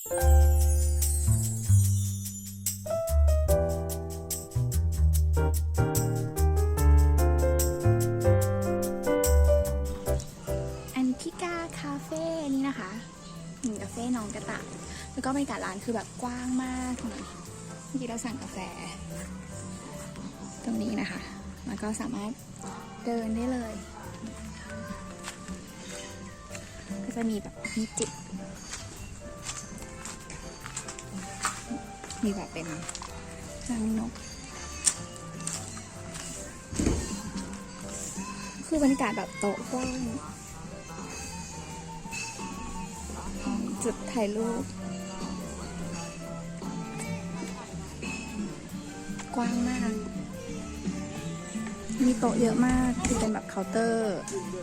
อันทิกาคาเฟ่นี่นะคะหนึ่งคาเฟ่น้องกระต่ายแล้วก็บรรยากาศร้านคือแบบกว้างมากนี่เมื่อกี้เราสั่งกาแฟ ตรงนี้นะคะ แล้วก็สามารถเดินได้เลย ก็จะมีแบบมีจิบ มีแบบเป็นรังนก คือบรรยากาศแบบโต๊ะกว้างจุดถ่ายรูป กว้างมาก มีโต๊ะเยอะมากคือเป็นแบบเคาน์เตอร์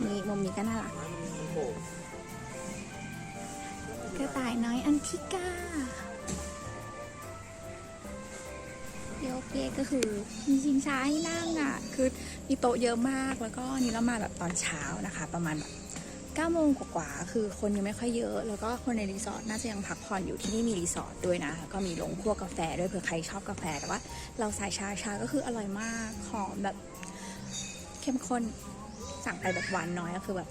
มีมุมนี้ก็น่ารักกระต่ายน้อยอันทิกา โยเกะก็คือมีชิงช้าให้นั่งอะ คือมีโต๊ะเยอะมากแล้วก็นี่เรามาแบบตอนเช้านะคะ ประมาณแบบ9โมงกว่าๆคือคนยังไม่ค่อยเยอะ แล้วก็คนในรีสอร์ทน่าจะยังพักผ่อนอยู่ที่นี่มีรีสอร์ทด้วยนะ ก็มีโรงคั่วกาแฟด้วยเผื่อใครชอบกาแฟแต่ว่า เราสายชาชาก็คืออร่อยมากหอมแบบเข้มข้นสั่งไปแบบหวานน้อยก็คือแบบ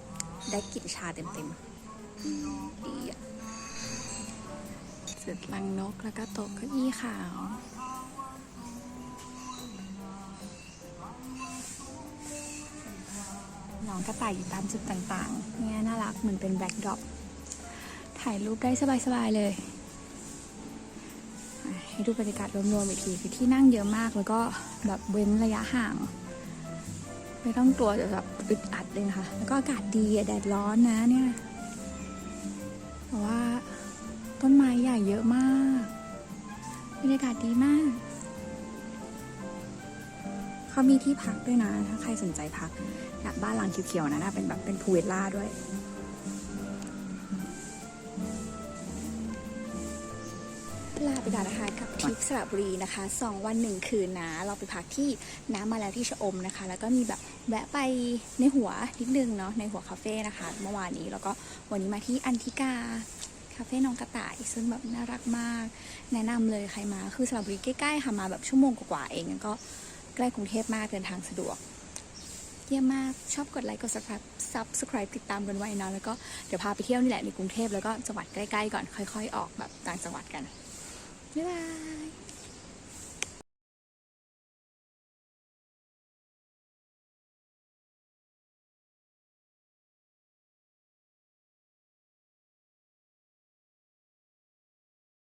ได้กลิ่นชาเต็มๆดีอะจุดลังนกแล้วก็โต๊ะเก้าอี้ขาว น้องกระต่ายอยู่ตามจุดต่างๆ เนี่ยน่ารักเหมือนเป็นแบ็คดรอปถ่ายรูปได้สบายๆเลย ให้ดูบรรยากาศรวมๆอีกทีคือที่นั่งเยอะมากแล้วก็แบบเว้นระยะห่าง ไม่ต้องกลัวจะแบบอึดอัดเลยนะคะ แล้วก็อากาศดีแดดร้อนนะเนี่ยแต่ว่าต้นไม้ใหญ่เยอะมาก บรรยากาศดีมาก เขามีที่พักด้วยนะถ้าใครสนใจพักอยากบ้านหลังเขียวๆนะนะเป็นแบบเป็นพูลวิลล่าด้วยลาไปก่อนนะคะกับทริปสระบุรีนะคะสองวันหนึ่งคืนนะ เราไปพักที่น้ำมาแล้วที่ชะอมนะคะ แล้วก็มีแบบแวะไปในหัวนิดนึงเนาะในหัวคาเฟ่นะคะ เมื่อวานนี้แล้วก็วันนี้มาที่อันทิกาคาเฟ่น้องกระต่ายซึ่งแบบน่ารักมาก แนะนำเลยใครมาคือสระบุรีใกล้ๆค่ะมาแบบชั่วโมงกว่าๆเองก็ใกล้กรุงเทพมากเดินทางสะดวก เยี่ยมมากชอบกดไลค์กด subscribe subscribe ติดตามกันไว้นะแล้วก็เดี๋ยวพาไปเที่ยวนี่แหละในกรุงเทพแล้วก็จังหวัดใกล้ๆก่อนค่อย ๆ ออกแบบต่างจังหวัดกันบ๊ายบาย